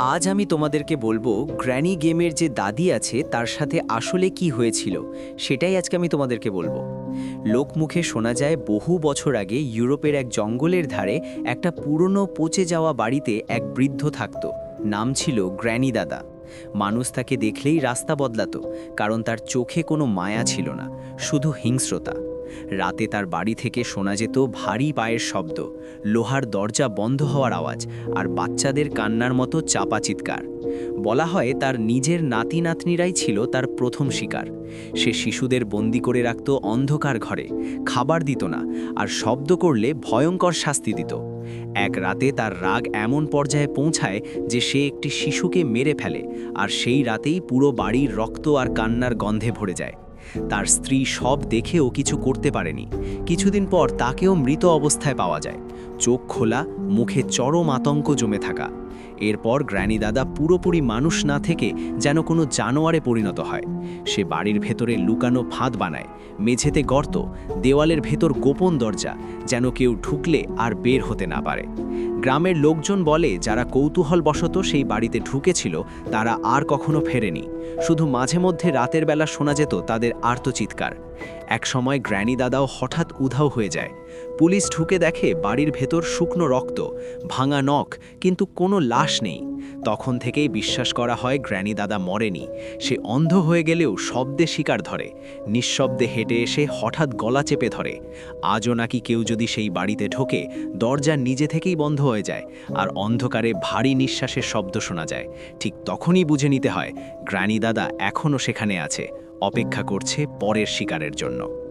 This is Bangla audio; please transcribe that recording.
আজ আমি তোমাদেরকে বলব, গ্র্যানি গেমের যে দাদি আছে, তার সাথে আসলে কি হয়েছিল, সেটাই আজকে আমি তোমাদেরকে বলব। লোকমুখে শোনা যায়, বহু বছর আগে ইউরোপের এক জঙ্গলের ধারে একটা পুরনো পচে যাওয়া বাড়িতে এক বৃদ্ধ থাকত, নাম ছিল গ্র্যানি দাদা। মানুষ তাকে দেখলেই রাস্তা বদলাত, কারণ তার চোখে কোনো মায়া ছিল না, শুধু হিংস্রতা। রাতে তার বাড়ি থেকে শোনা যেত ভারী পায়ের শব্দ, লোহার দরজা বন্ধ হওয়ার আওয়াজ আর বাচ্চাদের কান্নার মতো চাপা চিৎকার। বলা হয় তার নিজের নাতি নাতনিরাই ছিল তার প্রথম শিকার। সে শিশুদের বন্দি করে রাখত অন্ধকার ঘরে, খাবার দিত না আর শব্দ করলে ভয়ঙ্কর শাস্তি দিত। এক রাতে তার রাগ এমন পর্যায়ে পৌঁছায় যে সে একটি শিশুকে মেরে ফেলে আর সেই রাতেই পুরো বাড়ির রক্ত আর কান্নার গন্ধে ভরে যায়। তার স্ত্রী সব দেখেও কিছু করতে পারেনি। কিছুদিন পর তাকেও মৃত অবস্থায় পাওয়া যায়। চোখ খোলা, মুখে চরম আতঙ্ক জমে থাকা। এরপর গ্র্যানি দাদা পুরোপুরি মানুষ না থেকে যেন কোনো জানোয়ারে পরিণত হয়। সে বাড়ির ভেতরে লুকানো ফাঁদ বানায়, মেঝেতে গর্ত, দেওয়ালের ভেতর গোপন দরজা, যেন কেউ ঢুকলে আর বের হতে না পারে। গ্রামের লোকজন বলে, যারা কৌতূহলবশত সেই বাড়িতে ঢুকেছিল, তারা আর কখনো ফেরেনি। শুধু মাঝে মধ্যে রাতের বেলা শোনা যেত তাদের আর্তচিৎকার। এক সময় গ্র্যানি দাদাও হঠাৎ উধাও হয়ে যায়। পুলিশ ঢুকে দেখে বাড়ির ভেতর শুকনো রক্ত, ভাঙা নখ, কিন্তু কোনো লাশ নেই। তখন থেকেই বিশ্বাস করা হয় গ্র্যানি দাদা মরেনি। সে অন্ধ হয়ে গেলেও শব্দে শিকার ধরে। নিঃশব্দে হেঁটে এসে হঠাৎ গলা চেপে ধরে। আজও নাকি কেউ যদি সেই বাড়িতে ঢোকে, দরজা নিজে থেকেই বন্ধ হয়ে যায় আর অন্ধকারে ভারী নিঃশ্বাসের শব্দ শোনা যায়। ঠিক তখনই বুঝে নিতে হয়, গ্র্যানি দাদা এখনও সেখানে আছে, অপেক্ষা করছে পরের শিকারের জন্য।